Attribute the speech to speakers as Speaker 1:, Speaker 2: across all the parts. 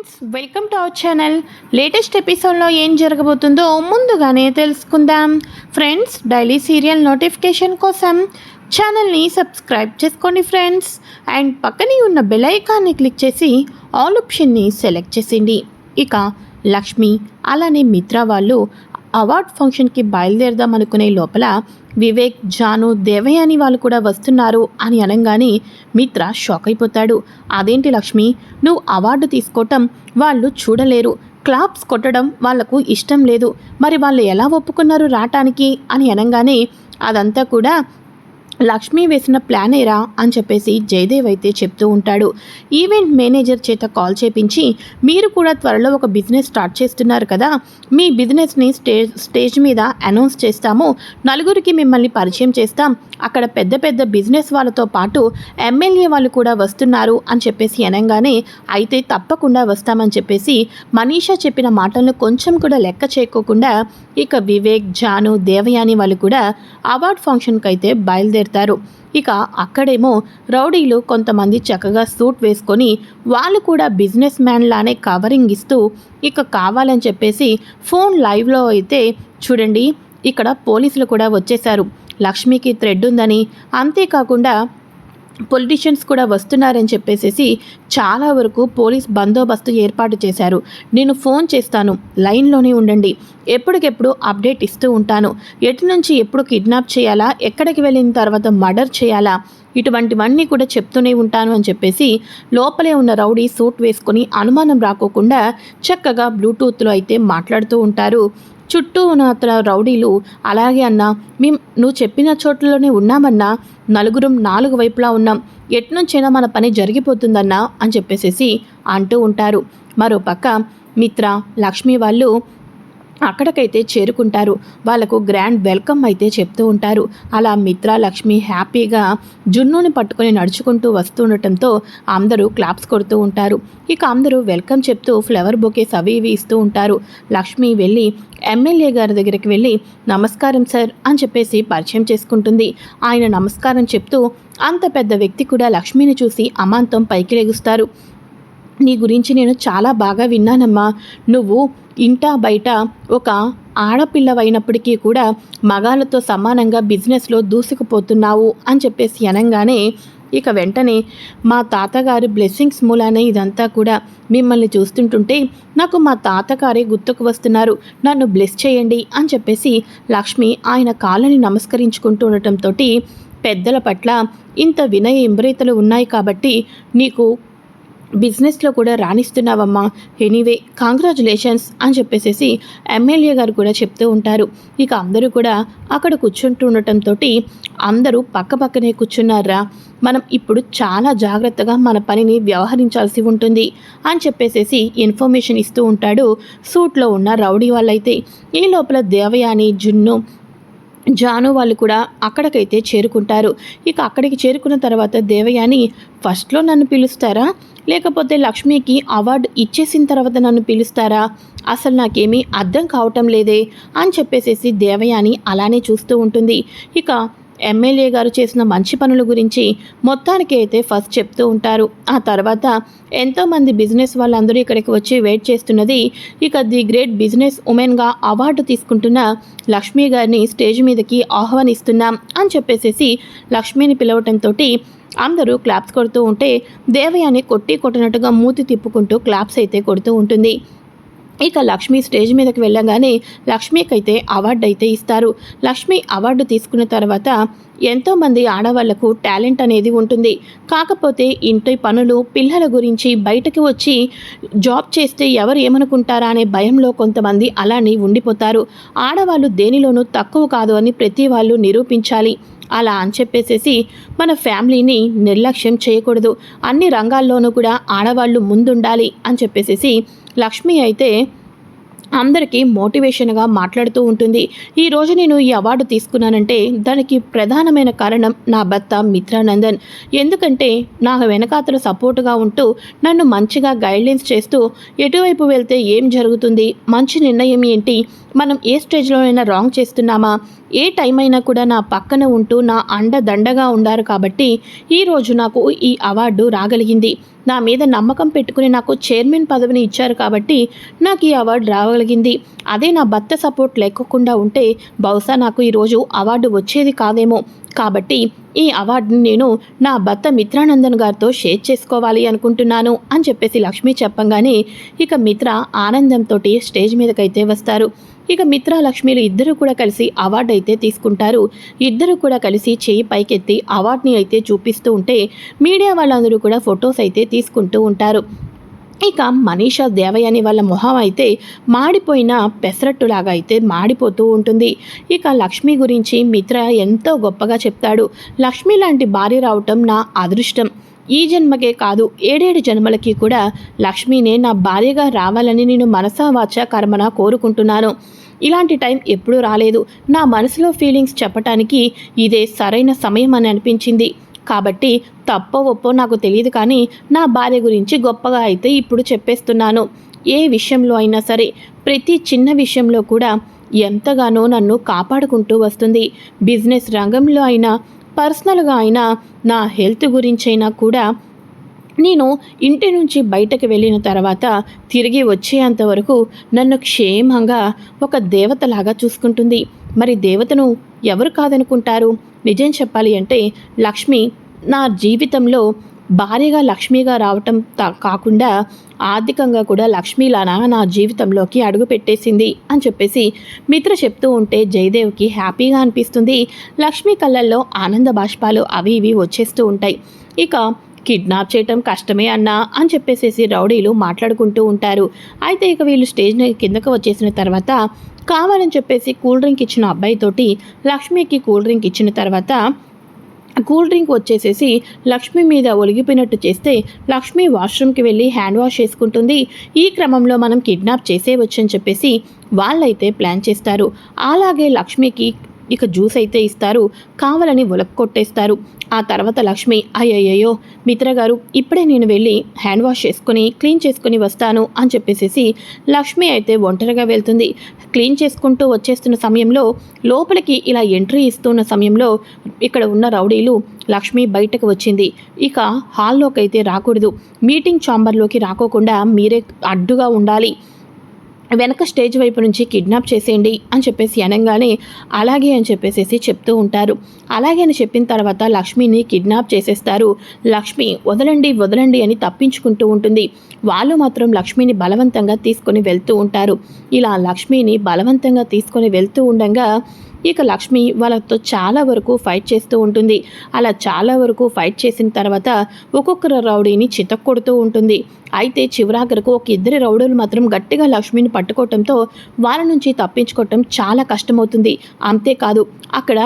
Speaker 1: Friends welcome to our channel. Latest ఎపిసోడ్లో ఏం జరగబోతుందో ముందుగానే తెలుసుకుందాం. ఫ్రెండ్స్ డైలీ సీరియల్ నోటిఫికేషన్ కోసం ఛానల్ని సబ్స్క్రైబ్ చేసుకోండి ఫ్రెండ్స్. అండ్ పక్కనే ఉన్న బెల్ ఐకాన్ని క్లిక్ చేసి ఆల్ ఆప్షన్ని సెలెక్ట్ చేసింది ఇక లక్ష్మి అలానే మిత్ర వాళ్ళు అవార్డ్ ఫంక్షన్కి బయలుదేరదాం అనుకునే లోపల వివేక్ జాను దేవయ్య అని వాళ్ళు కూడా వస్తున్నారు అని అనగానే మిత్ర షాక్ అయిపోతాడు. అదేంటి లక్ష్మి? నువ్వు అవార్డు తీసుకోవటం వాళ్ళు చూడలేరు. క్లాప్స్ కొట్టడం వాళ్ళకు ఇష్టం లేదు. మరి వాళ్ళు ఎలా ఒప్పుకున్నారు రావటానికి అని అనగానే అదంతా కూడా లక్ష్మి వేసిన ప్లానేరా అని చెప్పేసి జయదేవ్ అయితే చెప్తూ ఉంటాడు. ఈవెంట్ మేనేజర్ చేత కాల్ చేపించి మీరు కూడా త్వరలో ఒక బిజినెస్ స్టార్ట్ చేస్తున్నారు కదా మీ బిజినెస్ని స్టేజ్ స్టేజ్ మీద అనౌన్స్ చేస్తాము. నలుగురికి మిమ్మల్ని పరిచయం చేస్తాం. అక్కడ పెద్ద పెద్ద బిజినెస్ వాళ్ళతో పాటు ఎమ్మెల్యే వాళ్ళు కూడా వస్తున్నారు అని చెప్పేసి అనగానే అయితే తప్పకుండా వస్తామని చెప్పేసి మనీషా చెప్పిన మాటలను కొంచెం కూడా లెక్క చేయకోకుండా ఇక వివేక్ జాను దేవయాని వాళ్ళు కూడా అవార్డ్ ఫంక్షన్కి అయితే బయలుదేరుతారు ఇక అక్కడేమో రౌడీలు కొంతమంది చక్కగా సూట్ వేసుకొని వాళ్ళు కూడా బిజినెస్ మ్యాన్ లానే కవరింగ్ ఇస్తూ ఇక కావాలని చెప్పేసి ఫోన్ లైవ్లో అయితే చూడండి ఇక్కడ పోలీసులు కూడా వచ్చేశారు. లక్ష్మికి థ్రెడ్ ఉందని. అంతేకాకుండా పొలిటీషియన్స్ కూడా వస్తున్నారని చెప్పేసేసి చాలా వరకు పోలీస్ బందోబస్తు ఏర్పాటు చేశారు. నేను ఫోన్ చేస్తాను. లైన్లోనే ఉండండి. ఎప్పటికెప్పుడు అప్డేట్ ఇస్తూ ఉంటాను. ఎటు నుంచి ఎప్పుడు కిడ్నాప్ చేయాలా? ఎక్కడికి వెళ్ళిన తర్వాత మర్డర్ చేయాలా? ఇటువంటివన్నీ కూడా చెప్తూనే ఉంటాను అని చెప్పేసి లోపలే ఉన్న రౌడీ సూట్ వేసుకొని అనుమానం రాకోకుండా చక్కగా బ్లూటూత్లో అయితే మాట్లాడుతూ ఉంటారు. చుట్టూ ఉన్న అతను రౌడీలు అలాగే అన్నా మేం నువ్వు చెప్పిన చోట్లలోనే ఉన్నామన్నా నలుగురం నాలుగు వైపులా ఉన్నాం. ఎట్నుంచైనా మన పని జరిగిపోతుందన్నా అని చెప్పేసేసి అంటూ ఉంటారు. మరోపక్క మిత్ర లక్ష్మి వాళ్ళు అక్కడికైతే చేరుకుంటారు. వాళ్ళకు గ్రాండ్ వెల్కమ్ అయితే చెప్తూ ఉంటారు. అలా మిత్ర లక్ష్మి హ్యాపీగా జున్నుని పట్టుకొని నడుచుకుంటూ వస్తూ ఉండటంతో అందరూ క్లాప్స్ కొడుతూ ఉంటారు. ఇక అందరూ వెల్కమ్ చెప్తూ ఫ్లవర్ బొకేస్ అవి ఇవి ఇస్తూ ఉంటారు. లక్ష్మి వెళ్ళి ఎమ్మెల్యే గారి దగ్గరికి వెళ్ళి నమస్కారం సార్ అని చెప్పేసి పరిచయం చేసుకుంటుంది. ఆయన నమస్కారం చెప్తూ అంత పెద్ద వ్యక్తి కూడా లక్ష్మిని చూసి అమాంతం పైకి లెగుస్తారు నీ గురించి నేను చాలా బాగా విన్నానమ్మా. నువ్వు ఇంట బయట ఒక ఆడపిల్లవైనప్పటికీ కూడా మగాళ్ళతో సమానంగా బిజినెస్లో దూసుకుపోతున్నావు అని చెప్పేసి అనగానే ఇక వెంటనే మా తాతగారి బ్లెస్సింగ్స్ మూలానే ఇదంతా కూడా మిమ్మల్ని చూస్తుంటుంటే నాకు మా తాతగారే గుర్తుకు వస్తున్నారు. నన్ను బ్లెస్ చేయండి అని చెప్పేసి లక్ష్మి ఆయన కాళ్ళని నమస్కరించుకుంటూ ఉండటంతో పెద్దల పట్ల ఇంత వినయ ఇంబ్రేతలు ఉన్నాయి కాబట్టి నీకు బిజినెస్లో కూడా రాణిస్తున్నావమ్మా. ఎనీవే కాంగ్రాచులేషన్స్ అని చెప్పేసేసి ఎమ్మెల్యే గారు కూడా చెప్తూ ఉంటారు. ఇక అందరూ కూడా అక్కడ కూర్చుంటూ ఉండటంతో అందరూ పక్క పక్కనే కూర్చున్నారా? మనం ఇప్పుడు చాలా జాగ్రత్తగా మన పనిని వ్యవహరించాల్సి ఉంటుంది అని చెప్పేసేసి ఇన్ఫర్మేషన్ ఇస్తూ ఉంటాడు సూట్లో ఉన్న రౌడీ వాళ్ళైతే. ఈ లోపల దేవయాని జున్ను జాను వాళ్ళు కూడా అక్కడికైతే చేరుకుంటారు. ఇక అక్కడికి చేరుకున్న తర్వాత దేవయాని ఫస్ట్లో నన్ను పిలుస్తారా? లేకపోతే లక్ష్మికి అవార్డు ఇచ్చేసిన తర్వాత నన్ను పిలుస్తారా? అసలు నాకేమీ అర్థం కావటం లేదే అని చెప్పేసేసి దేవయాని అలానే చూస్తూ ఉంటుంది. ఇక ఎమ్మెల్యే గారు చేసిన మంచి పనుల గురించి మొత్తానికి అయితే ఫస్ట్ చెప్తూ ఉంటారు. ఆ తర్వాత ఎంతోమంది బిజినెస్ వాళ్ళందరూ ఇక్కడికి వచ్చి వెయిట్ చేస్తున్నది ఇక ది గ్రేట్ బిజినెస్ ఉమెన్గా అవార్డు తీసుకుంటున్న లక్ష్మీ గారిని స్టేజ్ మీదకి ఆహ్వానిస్తున్నాం అని చెప్పేసేసి లక్ష్మిని పిలవటంతో అందరూ క్లాప్స్ కొడుతూ ఉంటే దేవయాని కొట్టి కొట్టినట్టుగా మూతి తిప్పుకుంటూ క్లాప్స్ అయితే కొడుతూ ఉంటుంది. ఇక లక్ష్మి స్టేజ్ మీదకి వెళ్ళగానే లక్ష్మికి అయితే అవార్డు అయితే ఇస్తారు. లక్ష్మి అవార్డు తీసుకున్న తర్వాత ఎంతోమంది ఆడవాళ్ళకు టాలెంట్ అనేది ఉంటుంది. కాకపోతే ఇంటి పనులు పిల్లల గురించి బయటకు వచ్చి జాబ్ చేస్తే ఎవరు ఏమనుకుంటారా అనే భయంలో కొంతమంది అలానే ఉండిపోతారు. ఆడవాళ్ళు దేనిలోనూ తక్కువ కాదు అని ప్రతి వాళ్ళు నిరూపించాలి. అలా అని చెప్పేసేసి మన ఫ్యామిలీని నిర్లక్ష్యం చేయకూడదు. అన్ని రంగాల్లోనూ కూడా ఆడవాళ్ళు ముందుండాలి అని చెప్పేసేసి లక్ష్మి అయితే అందరికీ మోటివేషన్గా మాట్లాడుతూ ఉంటుంది. ఈరోజు నేను ఈ అవార్డు తీసుకున్నానంటే దానికి ప్రధానమైన కారణం నా భర్త మిత్రానందన్. ఎందుకంటే నా వెనకాతల సపోర్టుగా ఉంటూ నన్ను మంచిగా గైడ్లైన్స్ చేస్తూ ఎటువైపు వెళ్తే ఏం జరుగుతుంది మంచి నిర్ణయం ఏంటి మనం ఏ స్టేజ్లోనైనా రాంగ్ చేస్తున్నామా ఏ టైం అయినా కూడా నా పక్కన ఉంటూ నా అండ దండగా ఉండారు కాబట్టి ఈరోజు నాకు ఈ అవార్డు రాగలిగింది. నా మీద నమ్మకం పెట్టుకుని నాకు చైర్మన్ పదవిని ఇచ్చారు కాబట్టి నాకు ఈ అవార్డు రాగలిగింది. అదే నా భర్త సపోర్ట్ లేకుండా ఉంటే బహుశా నాకు ఈరోజు అవార్డు వచ్చేది కాదేమో. కాబట్టి ఈ అవార్డుని నేను నా భర్త మిత్రానందన్ గారితో షేర్ చేసుకోవాలి అనుకుంటున్నాను అని చెప్పేసి లక్ష్మి చెప్పంగానే ఇక మిత్ర ఆనందంతో స్టేజ్ మీదకైతే వస్తారు. ఇక మిత్ర లక్ష్మిలు ఇద్దరు కూడా కలిసి అవార్డు అయితే తీసుకుంటారు. ఇద్దరు కూడా కలిసి చేయి పైకెత్తి అవార్డుని అయితే చూపిస్తూ ఉంటే మీడియా వాళ్ళందరూ కూడా ఫొటోస్ అయితే తీసుకుంటూ ఉంటారు. ఇక మనీషా దేవయాని వాళ్ళ మొహం అయితే మాడిపోయిన పెసరట్టులాగా అయితే మాడిపోతూ ఉంటుంది. ఇక లక్ష్మి గురించి మిత్ర ఎంతో గొప్పగా చెప్తాడు. లక్ష్మి లాంటి భార్య రావటం నా అదృష్టం. ఈ జన్మకే కాదు ఏడేడు జన్మలకి కూడా లక్ష్మినే నా భార్యగా రావాలని నేను మనసా వాచ కర్మన కోరుకుంటున్నాను. ఇలాంటి టైం ఎప్పుడూ రాలేదు. నా మనసులో ఫీలింగ్స్ చెప్పటానికి ఇదే సరైన సమయం అని అనిపించింది. కాబట్టి తప్పో ఒప్పో నాకు తెలియదు కానీ నా భార్య గురించి గొప్పగా అయితే ఇప్పుడు చెప్పేస్తున్నాను. ఏ విషయంలో అయినా సరే ప్రతి చిన్న విషయంలో కూడా ఎంతగానో నన్ను కాపాడుకుంటూ వస్తుంది. బిజినెస్ రంగంలో అయినా పర్సనల్గా అయినా నా హెల్త్ గురించైనా కూడా నేను ఇంటి నుంచి బయటకు వెళ్ళిన తర్వాత తిరిగి వచ్చేంత వరకు నన్ను క్షేమంగా ఒక దేవతలాగా చూసుకుంటుంది. మరి దేవతను ఎవరు కాదనుకుంటారు? నిజం చెప్పాలి అంటే లక్ష్మి నా జీవితంలో భార్యగా లక్ష్మిగా రావటం కాకుండా ఆర్థికంగా కూడా లక్ష్మీలానా నా జీవితంలోకి అడుగు పెట్టేసింది అని చెప్పేసి మిత్ర చెప్తూ ఉంటే జయదేవ్కి హ్యాపీగా అనిపిస్తుంది. లక్ష్మి కళ్ళల్లో ఆనంద బాష్పాలు అవి ఇవి వచ్చేస్తూ ఉంటాయి. ఇక కిడ్నాప్ చేయటం కష్టమే అన్నా అని చెప్పేసేసి రౌడీలు మాట్లాడుకుంటూ ఉంటారు. అయితే ఇక వీళ్ళు స్టేజ్ కిందకు వచ్చేసిన తర్వాత కావాలని చెప్పేసి కూల్ డ్రింక్ ఇచ్చిన అబ్బాయితోటి లక్ష్మికి కూల్ డ్రింక్ ఇచ్చిన తర్వాత కూల్ డ్రింక్ వచ్చేసేసి లక్ష్మి మీద ఒలిగిపోయినట్టు చేస్తే లక్ష్మి వాష్రూమ్కి వెళ్ళి హ్యాండ్ వాష్ చేసుకుంటుంది. ఈ క్రమంలో మనం కిడ్నాప్ చేసేవచ్చని చెప్పేసి వాళ్ళైతే ప్లాన్ చేస్తారు. అలాగే లక్ష్మికి ఇక జ్యూస్ అయితే ఇస్తారు. కావాలని ఉలక్ కొట్టేస్తారు ఆ తర్వాత లక్ష్మి అయ్యయ్యో మిత్ర గారు ఇప్పుడే నేను వెళ్ళి హ్యాండ్ వాష్ చేసుకుని క్లీన్ చేసుకుని వస్తాను అని చెప్పేసి లక్ష్మి అయితే ఒంటరిగా వెళ్తుంది. క్లీన్ చేసుకుంటూ వచ్చేస్తున్న సమయంలో లోపలికి ఇలా ఎంట్రీ ఇస్తున్న సమయంలో ఇక్కడ ఉన్న రౌడీలు లక్ష్మి బయటకు వచ్చింది. ఇక హాల్లోకి అయితే రాకూడదు. మీటింగ్ ఛాంబర్లోకి రాకోకుండా మీరే అడ్డుగా ఉండాలి. వెనక స్టేజ్ వైపు నుంచి కిడ్నాప్ చేసేయండి అని చెప్పేసి అనగానే అలాగే అని చెప్పేసి చెప్తూ ఉంటారు. అలాగే అని చెప్పిన తర్వాత లక్ష్మిని కిడ్నాప్ చేసేస్తారు. లక్ష్మి వదలండి వదలండి అని తప్పించుకుంటూ ఉంటుంది. వాళ్ళు మాత్రం లక్ష్మిని బలవంతంగా తీసుకొని వెళ్తూ ఉంటారు. ఇలా లక్ష్మిని బలవంతంగా తీసుకొని వెళ్తూ ఉండగా ఇక లక్ష్మి వాళ్ళతో చాలా వరకు ఫైట్ చేస్తూ ఉంటుంది. అలా చాలా వరకు ఫైట్ చేసిన తర్వాత ఒక్కొక్కరు రౌడీని చితక్కొడుతూ ఉంటుంది. అయితే చివరాఖరకు ఒక ఇద్దరు రౌడీలు మాత్రం గట్టిగా లక్ష్మిని పట్టుకోవటంతో వాళ్ళ నుంచి తప్పించుకోవటం చాలా కష్టమవుతుంది. అంతేకాదు అక్కడ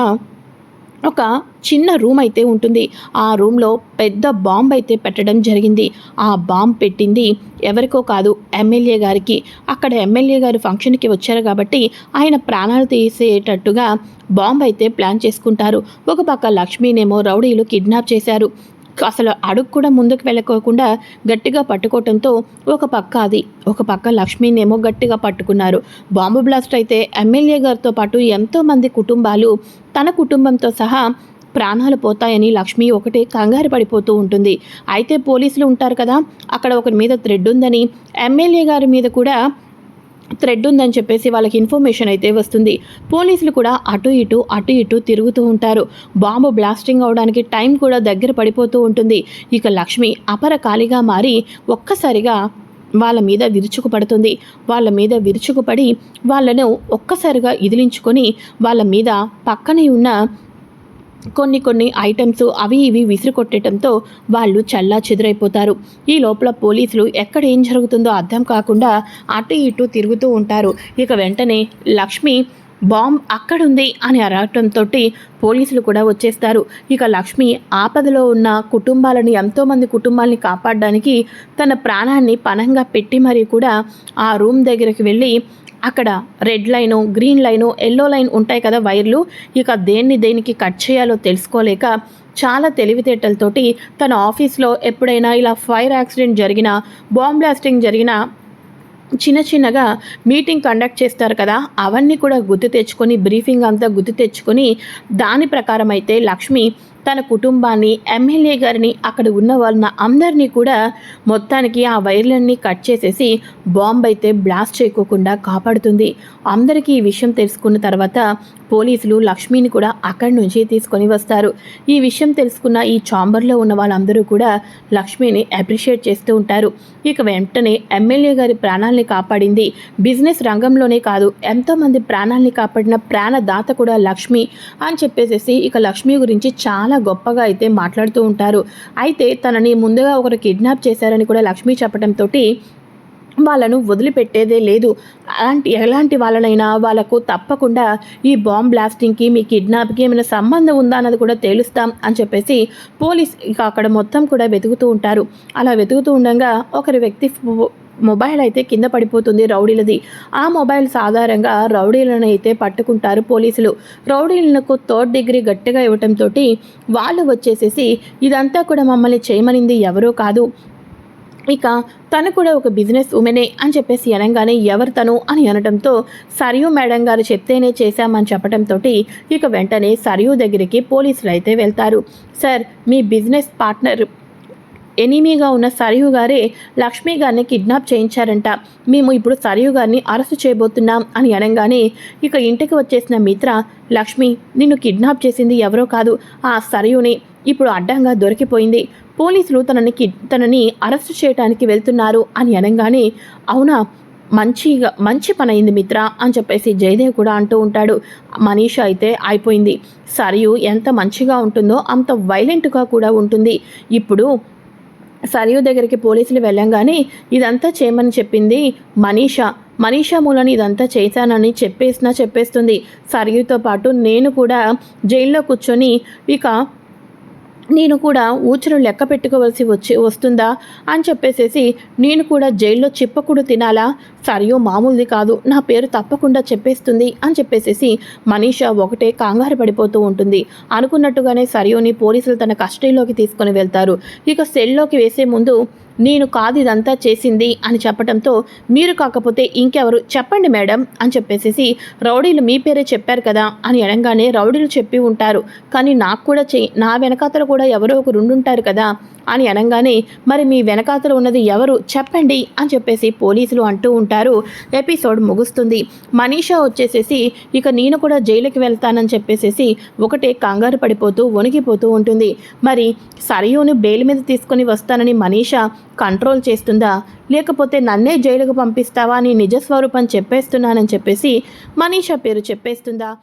Speaker 1: ఒక చిన్న రూమ్ అయితే ఉంటుంది. ఆ రూమ్లో పెద్ద బాంబ్ అయితే పెట్టడం జరిగింది. ఆ బాంబ్ పెట్టింది ఎవరికో కాదు ఎమ్మెల్యే గారికి. అక్కడ ఎమ్మెల్యే గారు ఫంక్షన్కి వచ్చారు కాబట్టి ఆయన ప్రాణాలు తీసేటట్టుగా బాంబ్ అయితే ప్లాన్ చేసుకుంటారు. ఒక పక్క లక్ష్మీనేమో రౌడీలు కిడ్నాప్ చేశారు. అసలు అడుగు కూడా ముందుకు వెళ్ళకోకుండా గట్టిగా పట్టుకోవటంతో ఒక పక్క అది ఒక పక్క లక్ష్మీనేమో గట్టిగా పట్టుకున్నారు. బాంబు బ్లాస్ట్ అయితే ఎమ్మెల్యే గారితో పాటు ఎంతోమంది కుటుంబాలు తన కుటుంబంతో సహా ప్రాణాలు పోతాయని లక్ష్మి ఒకటే కంగారు పడిపోతూ ఉంటుంది. అయితే పోలీసులు ఉంటారు కదా అక్కడ ఒకరి మీద థ్రెడ్ ఉందని ఎమ్మెల్యే గారి మీద కూడా థ్రెడ్ ఉందని చెప్పేసి వాళ్ళకి ఇన్ఫర్మేషన్ అయితే వస్తుంది. పోలీసులు కూడా అటు ఇటు అటు ఇటు తిరుగుతూ ఉంటారు. బాంబు బ్లాస్టింగ్ అవడానికి టైం కూడా దగ్గర పడిపోతూ ఉంటుంది. ఇక లక్ష్మి అపర ఖాళీగా మారి ఒక్కసారిగా వాళ్ళ మీద విరుచుకుపడుతుంది వాళ్ళ మీద విరుచుకుపడి వాళ్ళను ఒక్కసారిగా ఇదిలించుకొని వాళ్ళ మీద పక్కనే ఉన్న కొన్ని కొన్ని ఐటమ్స్ అవి ఇవి విసిరి కొట్టడంతో వాళ్ళు చల్లా చెదురైపోతారు. ఈ లోపల పోలీసులు ఎక్కడ ఏం జరుగుతుందో అర్థం కాకుండా అటు ఇటు తిరుగుతూ ఉంటారు. ఇక వెంటనే లక్ష్మి బాంబ్ అక్కడుంది అని అరగటంతో పోలీసులు కూడా వచ్చేస్తారు. ఇక లక్ష్మి ఆపదలో ఉన్న కుటుంబాలను ఎంతోమంది కుటుంబాలని కాపాడడానికి తన ప్రాణాన్ని పణంగా పెట్టి మరీ కూడా ఆ రూమ్ దగ్గరికి వెళ్ళి అక్కడ red line green line yellow line ఉంటాయి కదా వైర్లు. ఇక దేన్ని దేనికి కట్ చేయాలో తెలుసుకోలేక చాలా తెలివితేటలతోటి తన ఆఫీస్లో ఎప్పుడైనా ఇలా ఫైర్ యాక్సిడెంట్ జరిగినా బాంబ్ బ్లాస్టింగ్ జరిగినా చిన్న చిన్నగా మీటింగ్ కండక్ట్ చేస్తారు కదా అవన్నీ కూడా గుర్తు తెచ్చుకొని బ్రీఫింగ్ అంతా గుర్తు తెచ్చుకొని దాని ప్రకారం అయితే లక్ష్మి తన కుటుంబాన్ని ఎమ్మెల్యే గారిని అక్కడ ఉన్న వాళ్ళ అందరినీ కూడా మొత్తానికి ఆ వైర్లన్నీ కట్ చేసేసి బాంబ్ అయితే బ్లాస్ట్ చేయకోకుండా కాపాడుతుంది. అందరికీ ఈ విషయం తెలుసుకున్న తర్వాత పోలీసులు లక్ష్మిని కూడా అక్కడి నుంచి తీసుకొని వస్తారు. ఈ విషయం తెలుసుకున్న ఈ చాంబర్లో ఉన్న వాళ్ళందరూ కూడా లక్ష్మిని అప్రిషియేట్ చేస్తూ ఉంటారు. ఇక వెంటనే ఎమ్మెల్యే గారి ప్రాణాల్ని కాపాడింది. బిజినెస్ రంగంలోనే కాదు ఎంతోమంది ప్రాణాల్ని కాపాడిన ప్రాణదాత కూడా లక్ష్మి అని చెప్పేసేసి ఇక లక్ష్మి గురించి చాలా గొప్పగా అయితే మాట్లాడుతూ ఉంటారు. అయితే తనని ముందుగా ఒకరు కిడ్నాప్ చేశారని కూడా లక్ష్మి చెప్పడంతో వాళ్ళను వదిలిపెట్టేదే లేదు. అలాంటి ఎలాంటి వాళ్ళనైనా వాళ్ళకు తప్పకుండా ఈ బాంబ్ బ్లాస్టింగ్కి మీ కిడ్నాప్కి ఏమైనా సంబంధం ఉందా అన్నది కూడా తేలుస్తాం అని చెప్పేసి పోలీస్ ఇక అక్కడ మొత్తం కూడా వెతుకుతూ ఉంటారు. అలా వెతుకుతూ ఉండగా ఒకరి వ్యక్తి ఫో- మొబైల్ అయితే కింద పడిపోతుంది రౌడీలది. ఆ మొబైల్ సాధారణంగా రౌడీలను అయితే పట్టుకుంటారు పోలీసులు. రౌడీలకు థర్డ్ డిగ్రీ గట్టిగా ఇవ్వటంతో వాళ్ళు వచ్చేసేసి ఇదంతా కూడా మమ్మల్ని చేయమనింది ఎవరో కాదు. ఇక తను కూడా ఒక బిజినెస్ ఉమెనే అని చెప్పేసి అనగానే ఎవరు తను అని అనడంతో సరియు మేడం గారు చెప్తేనే చేశామని చెప్పడంతో ఇక వెంటనే సరియు దగ్గరికి పోలీసులు అయితే వెళ్తారు. సార్ మీ బిజినెస్ పార్ట్నర్ ఎనిమీగా ఉన్న సరియు గారే లక్ష్మి గారిని కిడ్నాప్ చేయించారంట. మేము ఇప్పుడు సరియు గారిని అరెస్ట్ చేయబోతున్నాం అని అనగానే ఇక ఇంటికి వచ్చేసిన మిత్ర లక్ష్మి నిన్ను కిడ్నాప్ చేసింది ఎవరో కాదు ఆ సరయుని ఇప్పుడు అడ్డంగా దొరికిపోయింది. పోలీసులు తనని తనని అరెస్ట్ చేయడానికి వెళ్తున్నారు అని అనగానే అవునా మంచిగా మంచి పని అయింది మిత్ర అని చెప్పేసి జయదేవ్ కూడా అంటూ ఉంటాడు. మనీష అయితే అయిపోయింది. సరియు ఎంత మంచిగా ఉంటుందో అంత వైలెంట్గా కూడా ఉంటుంది. ఇప్పుడు సరియు దగ్గరికి పోలీసులు వెళ్ళంగానే ఇదంతా చేయమని చెప్పింది మనీషా. మనీషా మూలని ఇదంతా చేశానని చెప్పేసినా చెప్పేస్తుంది. సరియుతో పాటు నేను కూడా జైల్లో కూర్చొని ఇక నేను కూడా ఊచలు లెక్క పెట్టుకోవలసి వచ్చి వస్తుందా అని చెప్పేసేసి నేను కూడా జైల్లో చిప్పకుడు తినాలా? సరియో మామూలుది కాదు. నా పేరు తప్పకుండా చెప్పేస్తుంది అని చెప్పేసేసి మనీషా ఒకటే కంగారు పడిపోతూ ఉంటుంది. అనుకున్నట్టుగానే సరియోని పోలీసులు తన కస్టడీలోకి తీసుకొని వెళ్తారు. ఇక సెల్లోకి వేసే ముందు నేను కాదు ఇదంతా చేసింది అని చెప్పడంతో మీరు కాకపోతే ఇంకెవరు చెప్పండి మేడం అని చెప్పేసేసి రౌడీలు మీ పేరే చెప్పారు కదా అని అనగానే రౌడీలు చెప్పి ఉంటారు. కానీ నాకు కూడా చే నా వెనకాతలు కూడా ఎవరో ఒకరు ఉండుంటారు కదా అని అనగానే మరి మీ వెనకాతల ఉన్నది ఎవరు చెప్పండి అని చెప్పేసి పోలీసులు అంటూ ఉంటారు. ఎపిసోడ్ ముగుస్తుంది. మనీషా వచ్చేసేసి ఇక నేను కూడా జైలుకి వెళ్తానని చెప్పేసేసి ఒకటే కంగారు పడిపోతూ వణికిపోతూ ఉంటుంది. మరి సరియూను బెయిల్ మీద తీసుకొని వస్తానని మనీషా కంట్రోల్ చేస్తుందా? లేకపోతే నన్నే జైలుకు పంపిస్తావా? అని నిజస్వరూపం చెప్పేస్తున్నానని చెప్పేసి మనీషా పేరు చెప్పేస్తుందా?